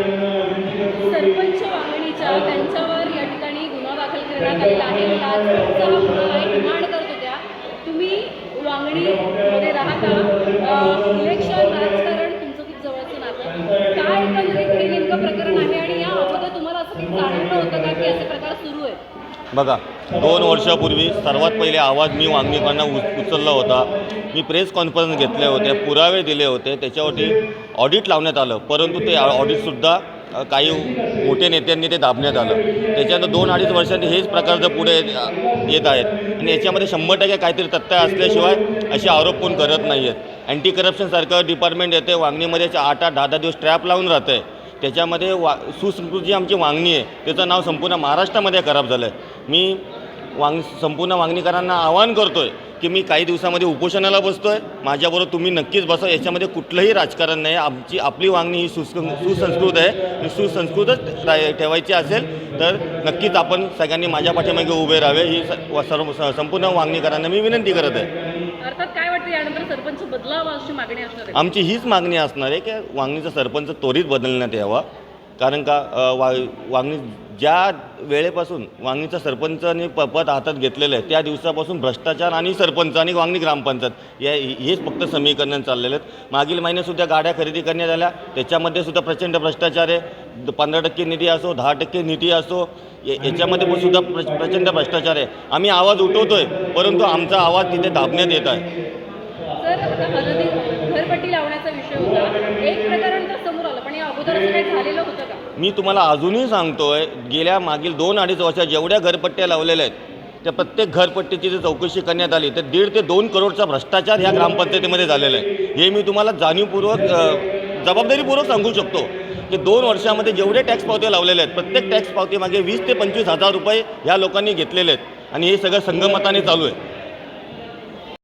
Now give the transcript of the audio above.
सरपंच वांगणीच्या त्यांच्यावर या ठिकाणी गुन्हा दाखल करण्यात आलेला आहे. लाचचा हा गुन्हा आहे डिमांड करत होत्या. तुम्ही वांगणीमध्ये राहता. इलेक्शन राजकारण तुमचं खूप जवळचं नातं काय एकंदरीत हे नेमकं प्रकरण आहे आणि या अगोदर तुम्हाला असं काही जाणवलं होतं का की असे प्रकार सुरू आहेत बघा दोन वर्षापूर्वी सर्वात पहिले आवाज मी वांगणीकडनं उच उचलला होता. मी प्रेस कॉन्फरन्स घेतले होते पुरावे दिले होते त्याच्यावरती ऑडिट लावण्यात आलं. परंतु ते ऑडिटसुद्धा काही मोठे नेत्यांनी ते दाबण्यात आलं. त्याच्यानंतर दोन अडीच वर्षांनी हेच प्रकार जर पुढे येत येत आहेत. आणि याच्यामध्ये शंभर टक्के काहीतरी तथ्य असल्याशिवाय असे आरोप कोण करत नाही आहेत अँटी करप्शनसारखं डिपार्टमेंट येते वांगणीमध्ये आठ आठ दहा दहा दिवस ट्रॅप लावून राहतं आहे त्याच्यामध्ये वा सुसंस्कृत जी आमची वांगणी आहे. त्याचं नाव संपूर्ण महाराष्ट्रामध्ये खराब झालं आहे. मी वांग संपूर्ण वांगणीकरांना आवाहन करतो आहे की मी काही दिवसामध्ये उपोषणाला बसतो आहे माझ्याबरोबर तुम्ही नक्कीच बसा. याच्यामध्ये कुठलंही राजकारण नाही. आमची आपली वांगणी ही सुस सुसंस्कृत आहे. सुसंस्कृतच रा- ठेवायची असेल तर नक्कीच आपण सगळ्यांनी माझ्या पाठीमागे उभे राहावे. ही स- सर्व संपूर्ण वांगणीकरांना मी विनंती करत आहे. काय यानंतर सरपंच बदलावा अशी मागणी असणार आहे. आमची हीच मागणी असणार आहे की वांगणीचा सरपंच त्वरित बदलण्यात यावा. कारण का वा वांगणी ज्या वेळेपासून वांगणीचा सरपंचाने प पद हातात घेतलेलं आहे त्या दिवसापासून भ्रष्टाचार आणि सरपंच आणि वांगणी ग्रामपंचायत या हेच फक्त समीकरण चाललेलं आहेत. मागील महिन्यातसुद्धा गाड्या खरेदी करण्यात आल्या. त्याच्यामध्ये सुद्धा प्रचंड भ्रष्टाचार आहे. पंधरा टक्के निधी असो दहा टक्के निधी असो याच्यामध्ये पण सुद्धा प्र प्रचंड भ्रष्टाचार आहे. आम्ही आवाज उठवतो आहे परंतु आमचा आवाज तिथे दाबण्यात येत आहे. जर आता हळदी घरपट्टी लावण्याचा विषय होता एक प्रकरण तर समोर आलं पण या अगोदर असं काही झालेलं होतं का? मी तुम्हाला अजूनही सांगतोय गेल्या मागील दोन अडीच वर्षात जेवढ्या घरपट्ट्या लावलेल्या आहेत त्या प्रत्येक घरपट्टीची जर चौकशी करण्यात आली तर दीड ते दोन करोडचा भ्रष्टाचार ह्या ग्रामपंचायतीमध्ये झालेला आहे. हे मी तुम्हाला जाणीवपूर्वक जबाबदारीपूर्वक सांगू शकतो की दोन वर्षामध्ये जेवढे टॅक्स पावत्या लावलेले आहेत प्रत्येक टॅक्स पावतीमागे वीस ते पंचवीस हजार रुपये ह्या लोकांनी घेतलेले आहेत. आणि हे सगळं संगमताने चालू आहे.